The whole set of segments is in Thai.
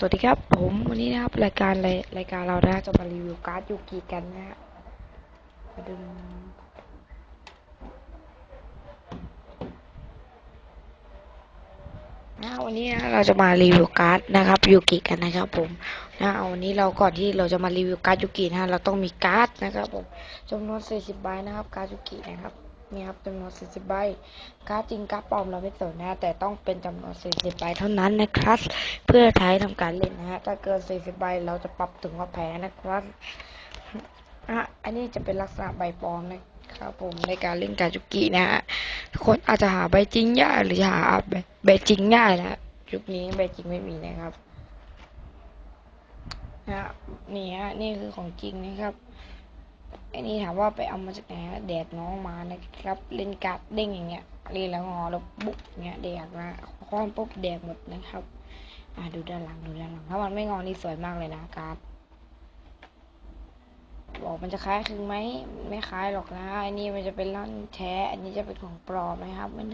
สวัสดีครับ ผมวันนี้นะครับ รายการรายรายการเรานะจะมารีวิวการ์ดยูกิกันนะฮะมาดูนะวันนี้นะเราจะมารีวิวการ์ดนะครับยูกิกันนะครับผมนะเอาวันนี้เราก่อนที่เราจะมารีวิวการ์ดยูกินะฮะเราต้องมีการ์ดนะครับผมจำนวน40ใบนะครับการ์ดยูกินะครับ นี่ครับจำนวน 40 ใบการ์ดจริงการ์ดปลอมเราไม่สนนะแต่ต้องเป็นจำนวน 40 ใบเท่านั้นนะครับ เพื่อใช้ทำการเล่นนะฮะถ้าเกิน 40 ใบเราจะปรับถึงว่าแพ้นะครับอะอันนี้จะเป็นลักษณะใบปลอมนะครับผมในการเล่นการจุกินะฮะคนอาจจะหาใบจริงยากหรือหาใบใบจริงง่ายนะยุคนี้ใบจริงไม่มีนะครับนะนี่ฮะนี่คือของจริงนะครับ อันนี้ถามว่าไปเอามาจากไหนแดดน้องมานะครับ เล่นการ์ดเด้งอย่างเงี้ยเล่นแล้วงอแล้วบุกเงี้ยแดกนะคว้านปุ๊บแดกหมดนะครับ อะดูด้านหลังดูด้านหลังถ้ามันไม่งอนี่สวยมากเลยนะการ์ดบอกมันจะคล้ายคลึงไหมไม่คล้ายหรอกนะอันนี้มันจะเป็นร่อนแท้ อันนี้จะเป็นของปลอมนะครับมัน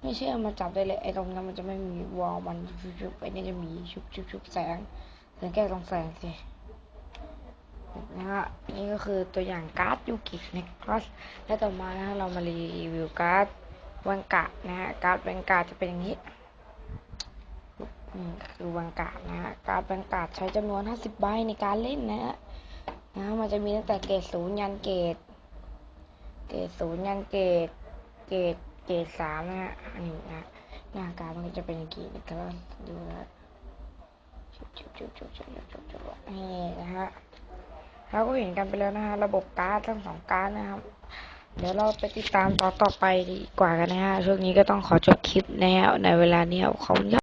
ไม่เชื่อมาจับได้เลยไอ้ตรงนั้นมันจะไม่มีวอลมันชุบๆไอ้นี่จะมีชุบชุบชุบแสงสังเกตตรงแสงสิ นี่ก็คือตัวอย่างการ์ดยูกิเนะครับและต่อมานะเรามารีวิวการ์ดวังกะนะฮะการ์ดวังกะจะเป็นอย่างนี้คือวังกะนะฮะการ์ดวังกะใช้จำนวน 50 ใบในการเล่นนะฮะนะมันจะมีตั้งแต่เกรดศูนย์ยันเกรดเกรดศูนย์ยันเกรดเกรดเกรดสามนะฮะอันนี้นะหน้าการมันก็จะเป็นอย่างนี้นะครับดูนะชุบชุบชุบชุบชุบชุบจุบนี่นะฮะ เราก็เห็นกันไปแล้วนะฮะระบบการ์ดทั้งสองการ์ดนะครับ เดี๋ยวเราไปติดตามต่อต่อไปดีกว่ากันนะฮะช่วงนี้ก็ต้องขอจบคลิปนะฮะในเวลานี้ขอบคุณ